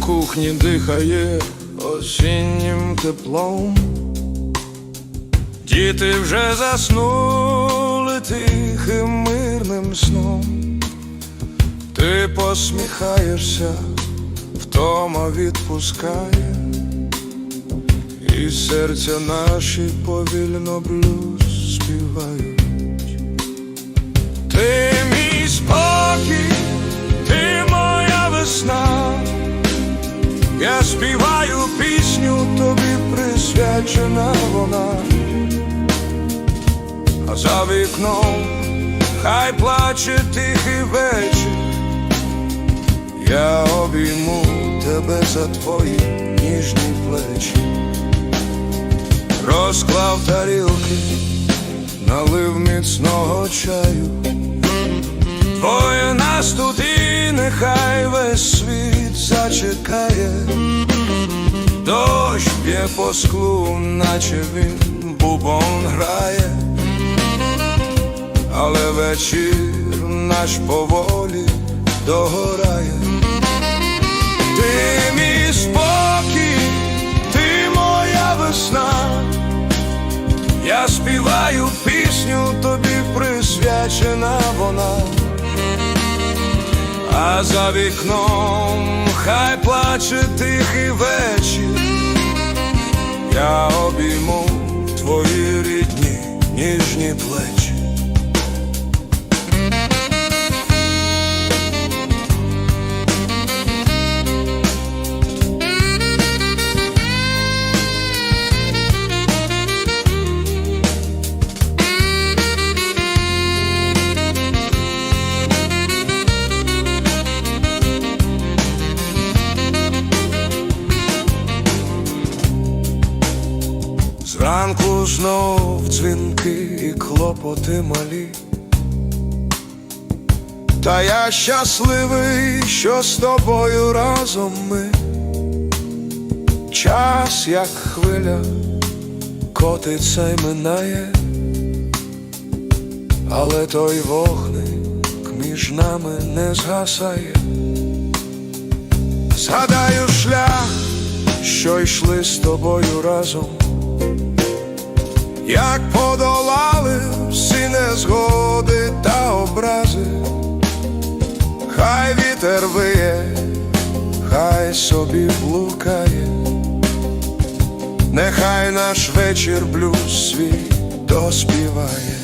кухні дихає осіннім теплом. Діти вже заснули тихим мирним сном. Ти посміхаєшся, втома відпускає, і серця наші повільно блюз співають. Я співаю пісню, тобі присвячена вона, а за вікном хай плаче тихий вечір. Я обійму тебе за твої ніжні плечі, розклав тарілки, налив міцного чаю. Зачекає, дощ б'є по склу, наче він бубон грає, але вечір наш поволі догорає. Ти мій спокій, ти моя весна. Я співаю пісню, тобі присвячена вона, за вікном хай плаче тихий вечір, я обійму твої рідні ніжні плечі. Зранку знов дзвінки і клопоти малі. Та я щасливий, що з тобою разом ми. Час, як хвиля, котиться й минає, але той вогник між нами не згасає. Згадаю шлях, що йшли з тобою разом. Як подолали всі незгоди та образи, хай вітер виє, хай собі блукає, нехай наш вечір блюз свій доспіває.